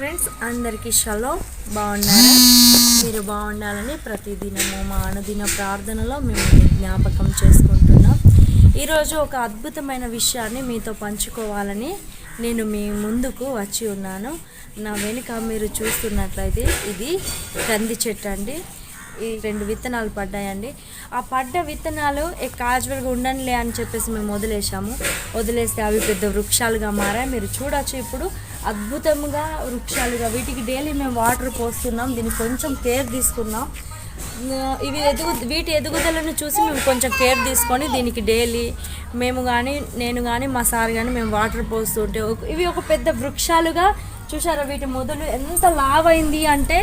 Friends అందరికీ షలో. బాగున్నారా? మీరు బాగుండాలని ప్రతిదినము మా అనుదిన ప్రార్థనలో మేము జ్ఞాపకం చేసుకుంటున్నాం. ఈరోజు ఒక అద్భుతమైన విషయాన్ని మీతో పంచుకోవాలని నేను మీ ముందుకు వచ్చి ఉన్నాను. నా వెనుక మీరు చూస్తున్నట్లయితే ఇది కంది చెట్టు అండి. ఈ రెండు విత్తనాలు పడ్డాయండి. ఆ పడ్డ విత్తనాలు కాజువల్గా ఉండనులే అని చెప్పేసి మేము వదిలేసాము వదిలేస్తే అవి పెద్ద వృక్షాలుగా మారాయి. మీరు చూడొచ్చు ఇప్పుడు. అద్భుతంగా వృక్షాలుగా. వీటికి డైలీ మేము వాటర్ పోస్తున్నాం. దీనికి కొంచెం కేర్ తీసుకున్నాం ఇవి ఎదుగు వీటి ఎదుగుదలను చూసి మేము కొంచెం కేర్ తీసుకొని దీనికి డైలీ మేము కానీ నేను కానీ మా సార్ కానీ మేము వాటర్ పోస్తుంటే ఇవి ఒక పెద్ద వృక్షాలుగా చూసారా వీటి మొదలు ఎంత లావైంది అంటే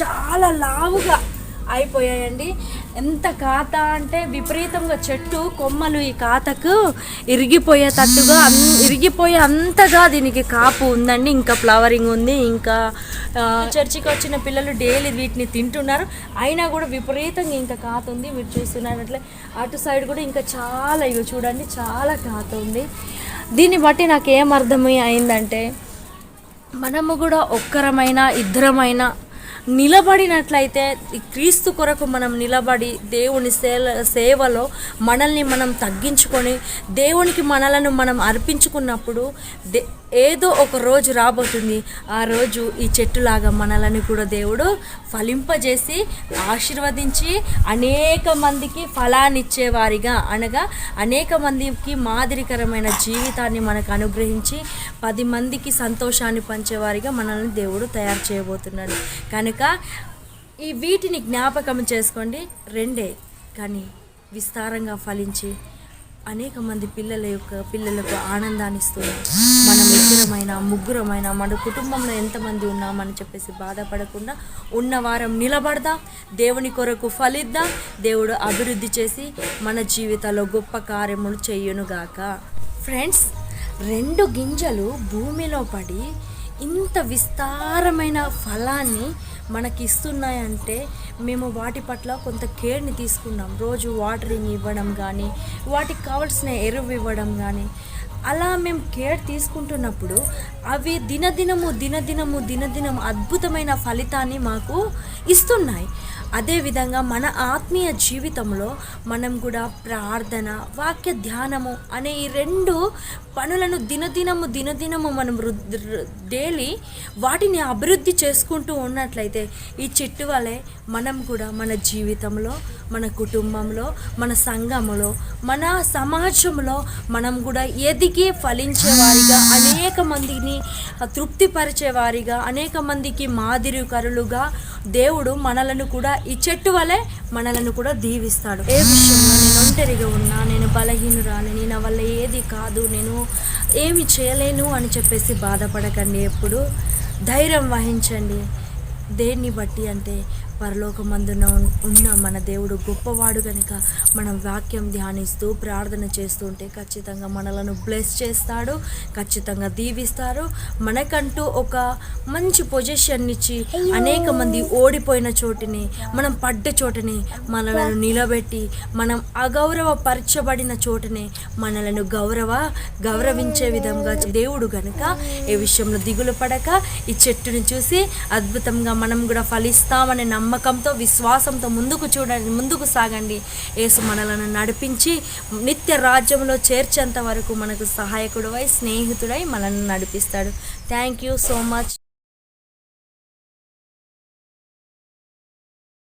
చాలా లావుగా. అయిపోయాయండి. ఎంత కాత అంటే విపరీతంగా చెట్టు కొమ్మలు ఈ కాతకు ఇరిగిపోయేటట్టుగా ఇరిగిపోయే అంతగా దీనికి కాపు ఉందండి. ఇంకా ఫ్లవరింగ్ ఉంది ఇంకా చర్చికి వచ్చిన పిల్లలు డైలీ వీటిని తింటున్నారు. అయినా కూడా విపరీతంగా ఇంకా కాత ఉంది. మీరు చూస్తున్నట్లే అటు సైడ్ కూడా ఇంకా చాలా ఇవి చూడండి చాలా కాత ఉంది. దీన్ని బట్టి నాకు ఏం అర్థమై అయిందంటే మనము కూడా ఒక్కరమైనా ఇద్దరమైనా నిలబడినట్లయితే క్రీస్తు కొరకు మనం నిలబడి దేవుని సేవలో మనల్ని మనం తగ్గించుకొని దేవునికి మనలను మనం అర్పించుకున్నప్పుడు దే ఏదో ఒక రోజు రాబోతుంది. ఆ రోజు ఈ చెట్టులాగా మనలని కూడా దేవుడు ఫలింపజేసి ఆశీర్వదించి అనేక మందికి ఫలాన్నిచ్చేవారిగా అనగా అనేక మందికి మాదిరికరమైన జీవితాన్ని మనకు అనుగ్రహించి పది మందికి సంతోషాన్ని పంచేవారిగా మనల్ని దేవుడు తయారు చేయబోతున్నాడు. కనుక ఈ వీటిని జ్ఞాపకం చేసుకోండి. రెండే కానీ విస్తారంగా ఫలించి అనేక మంది పిల్లల యొక్క పిల్లలకు ఆనందాన్ని ఇస్తుంది మనం ఇద్దరమైన ముగ్గురమైన మన కుటుంబంలో ఎంతమంది ఉన్నామని చెప్పేసి బాధపడకుండా ఉన్న వారం నిలబడదాం. దేవుని కొరకు ఫలిద్దాం. దేవుడు అభివృద్ధి చేసి మన జీవితంలో గొప్ప కార్యములు చేయునుగాక. ఫ్రెండ్స్ రెండు గింజలు భూమిలో పడి ఇంత విస్తారమైన ఫలాన్ని మనకి ఇస్తున్నాయంటే మేము వాటి పట్ల కొంత కేర్ని తీసుకున్నాం. రోజు వాటరింగ్ ఇవ్వడం కానీ వాటికి కావాల్సిన ఎరువు ఇవ్వడం కానీ అలా మేము కేర్ తీసుకుంటున్నప్పుడు అవి దినదినము దినదినము దినదినం అద్భుతమైన ఫలితాన్ని మాకు ఇస్తున్నాయి. అదేవిధంగా మన ఆత్మీయ జీవితంలో మనం కూడా ప్రార్థన వాక్య ధ్యానము అనే ఈ రెండు పనులను దినదినము దినదినము మనం డైలీ వాటిని అభివృద్ధి చేసుకుంటూ ఉన్నట్లయితే ఈ చెట్టు వలె మనం కూడా మన జీవితంలో మన కుటుంబంలో మన సంఘములో మన సమాజంలో మనం కూడా ఎదిగి ఫలించేవారిగా అనేక మందిని తృప్తిపరిచేవారిగా అనేక మందికి మాదిరికరులుగా దేవుడు మనలను కూడా ఈ చెట్టు వలె మనలను కూడా దీవిస్తాడు. ఏ విషయంలో నేను ఒంటరిగా ఉన్నా నేను బలహీనురాలని నా వల్ల ఏది కాదు నేను ఏమి చేయలేను అని చెప్పేసి బాధపడకండి ఎప్పుడు. ధైర్యం వహించండి. దేన్ని బట్టి అంటే పరలోకమందున ఉన్న మన దేవుడు గొప్పవాడు కనుక మనం వాక్యం ధ్యానిస్తూ ప్రార్థన చేస్తుంటే ఖచ్చితంగా మనలను బ్లెస్ చేస్తాడు ఖచ్చితంగా దీవిస్తారు మనకంటూ ఒక మంచి పొజిషన్ ఇచ్చి అనేక మంది ఓడిపోయిన చోటుని మనం పడ్డ చోటని మనలను నిలబెట్టి మనం అగౌరవపరచబడిన చోటనే మనలను గౌరవ గౌరవించే విధంగా దేవుడు కనుక ఏ విషయంలో దిగులు పడక ఈ చెట్టుని చూసి అద్భుతంగా మనం కూడా ఫలిస్తామని నమ్మ నమ్మకంతో విశ్వాసంతో ముందుకు చూడండి ముందుకు సాగండి. యేసు మనలను నడిపించి నిత్య రాజ్యంలో చేర్చేంత వరకు మనకు సహాయకుడవై స్నేహితుడై మనల్ని నడిపిస్తాడు. Thank you so much